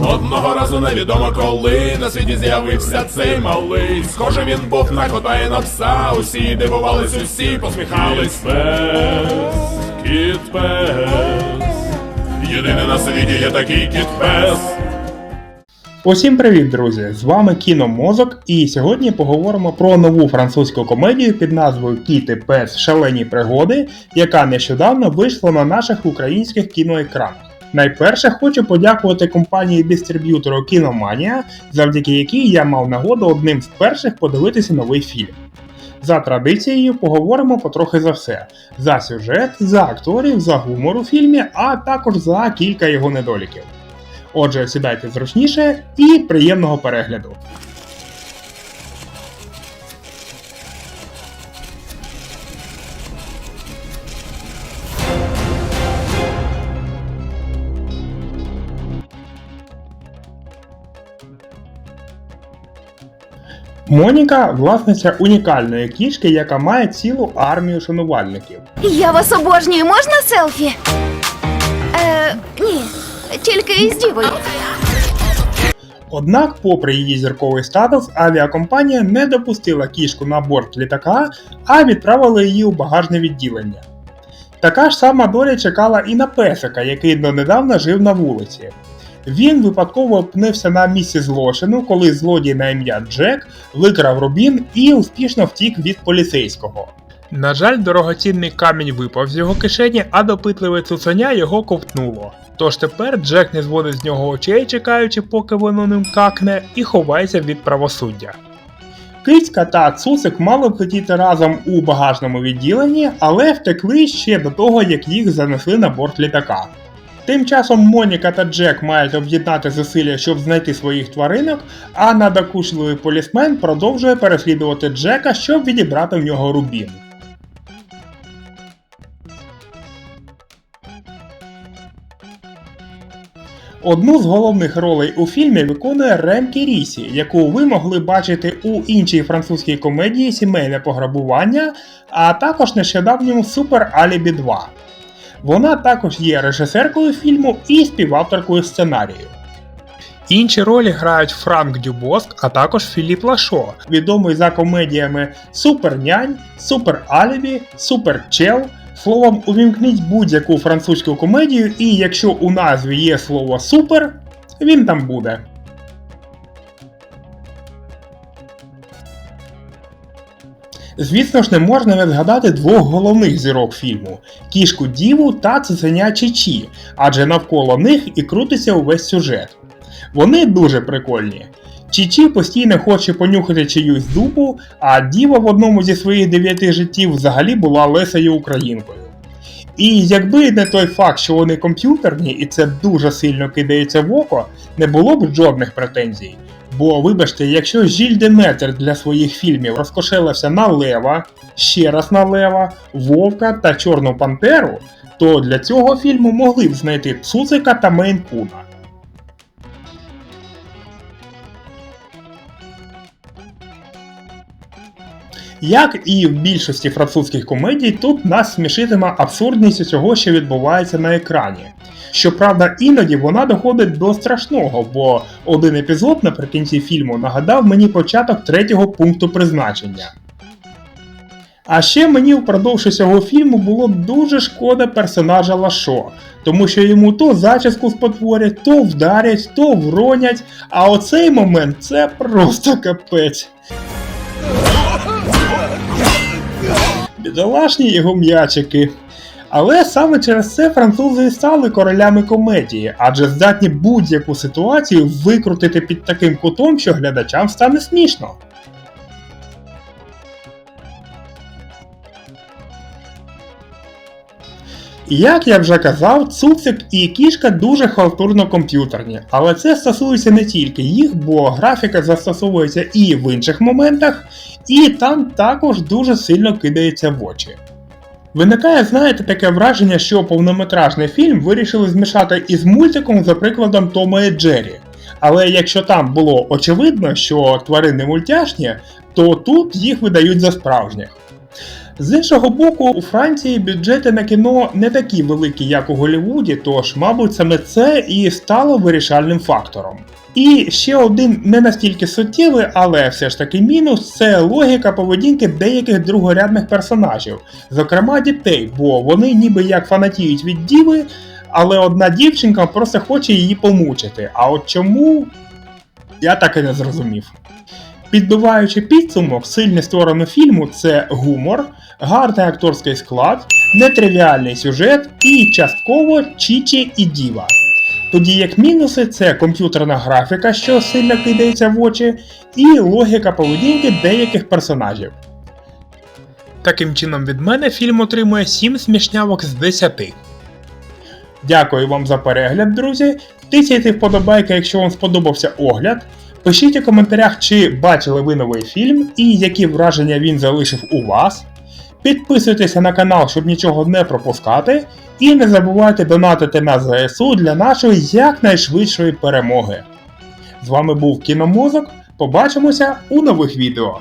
Одного разу невідомо коли на світі з'явився цей малий. Схоже, він був на кота і на пса. Усі дивувались, усі посміхались. Пес, кіт пес. Єдиний на світі є такий кіт пес. Усім привіт, друзі! З вами Кіномозок, і сьогодні поговоримо про нову французьку комедію під назвою Кіти Пес Шалені пригоди, яка нещодавно вийшла на наших українських кіноекранах. Найперше хочу подякувати компанії дистриб'ютору Кіноманія, завдяки якій я мав нагоду одним з перших подивитися новий фільм. За традицією поговоримо потрохи за все: за сюжет, за акторів, за гумор у фільмі, а також за кілька його недоліків. Отже, сідайте зручніше і приємного перегляду. Моніка власниця унікальної кішки, яка має цілу армію шанувальників. Я вас обожнюю, можна селфі? Е, ні, тільки із дівою. Однак, попри її зірковий статус, авіакомпанія не допустила кішку на борт літака, а відправила її у багажне відділення. Така ж сама доля чекала і на песика, який донедавна жив на вулиці. Він випадково опинився на місці злочину, коли злодій на ім'я Джек викрав рубін і успішно втік від поліцейського. На жаль, дорогоцінний камінь випав з його кишені, а допитливе цуценя його ковтнуло. Тож тепер Джек не зводить з нього очей, чекаючи, поки воно ним какне, і ховається від правосуддя. Кицька та цуцик мали летіти разом у багажному відділенні, але втекли ще до того, як їх занесли на борт літака. Тим часом Моніка та Джек мають об'єднати зусилля, щоб знайти своїх тваринок, а надокушливий полісмен продовжує переслідувати Джека, щоб відібрати в нього рубін. Одну з головних ролей у фільмі виконує Рем Кірісі, яку ви могли бачити у іншій французькій комедії Сімейне пограбування, а також нещодавньому Супер Алібі 2. Вона також є режисеркою фільму і співавторкою сценарію. Інші ролі грають Франк Дюбоск, а також Філіп Лашо, відомий за комедіями Супер Нянь, Супер Алібі, Супер Чел. Словом, увімкніть будь-яку французьку комедію, і якщо у назві є слово супер, він там буде. Звісно ж, не можна не згадати двох головних зірок фільму кішку Діву та цуценя Чичі, адже навколо них і крутиться увесь сюжет. Вони дуже прикольні. Чічі постійно хоче понюхати чиюсь дупу, а Діва в одному зі своїх дев'яти життів взагалі була лесею українкою. І якби не той факт, що вони комп'ютерні, і це дуже сильно кидається в око, не було б жодних претензій. Бо, вибачте, якщо Жіль Деметр для своїх фільмів розкошелився на Лева, ще раз на Лева, Вовка та Чорну Пантеру, то для цього фільму могли б знайти Цуцика та Мейнкуна. Як і в більшості французьких комедій, тут нас смішитиме абсурдність усього, що відбувається на екрані. Щоправда, іноді вона доходить до страшного, бо один епізод наприкінці фільму нагадав мені початок третього пункту призначення. А ще мені впродовж усього фільму було дуже шкода персонажа Лашо, тому що йому то зачіску спотворять, то вдарять, то вронять, а оцей момент це просто капець. Бідолашні його м'ячики. Але саме через це французи і стали королями комедії, адже здатні будь-яку ситуацію викрутити під таким кутом, що глядачам стане смішно. Як я вже казав, цуцик і кішка дуже халтурно комп'ютерні, але це стосується не тільки їх, бо графіка застосовується і в інших моментах, і там також дуже сильно кидається в очі. Виникає, знаєте, таке враження, що повнометражний фільм вирішили змішати із мультиком за прикладом Тома і Джері. Але якщо там було очевидно, що тварини мультяшні, то тут їх видають за справжніх. З іншого боку, у Франції бюджети на кіно не такі великі, як у Голлівуді, тож, мабуть, саме це і стало вирішальним фактором. І ще один не настільки суттєвий, але все ж таки мінус це логіка поведінки деяких другорядних персонажів, зокрема дітей, бо вони ніби як фанатіють від діви, але одна дівчинка просто хоче її помучити. А от чому я так і не зрозумів. Підбиваючи підсумок, сильні сторони фільму це гумор, гарний акторський склад, нетривіальний сюжет і частково Чічі і Діва. Тоді як мінуси це комп'ютерна графіка, що сильно кидається в очі, і логіка поведінки деяких персонажів. Таким чином, від мене фільм отримує 7 смішнявок з 10. Дякую вам за перегляд, друзі. Тисяйте вподобайки, якщо вам сподобався огляд. Пишіть у коментарях, чи бачили ви новий фільм і які враження він залишив у вас. Підписуйтеся на канал, щоб нічого не пропускати. І не забувайте донатити на ЗСУ для нашої якнайшвидшої перемоги. З вами був Кіномозок. Побачимося у нових відео.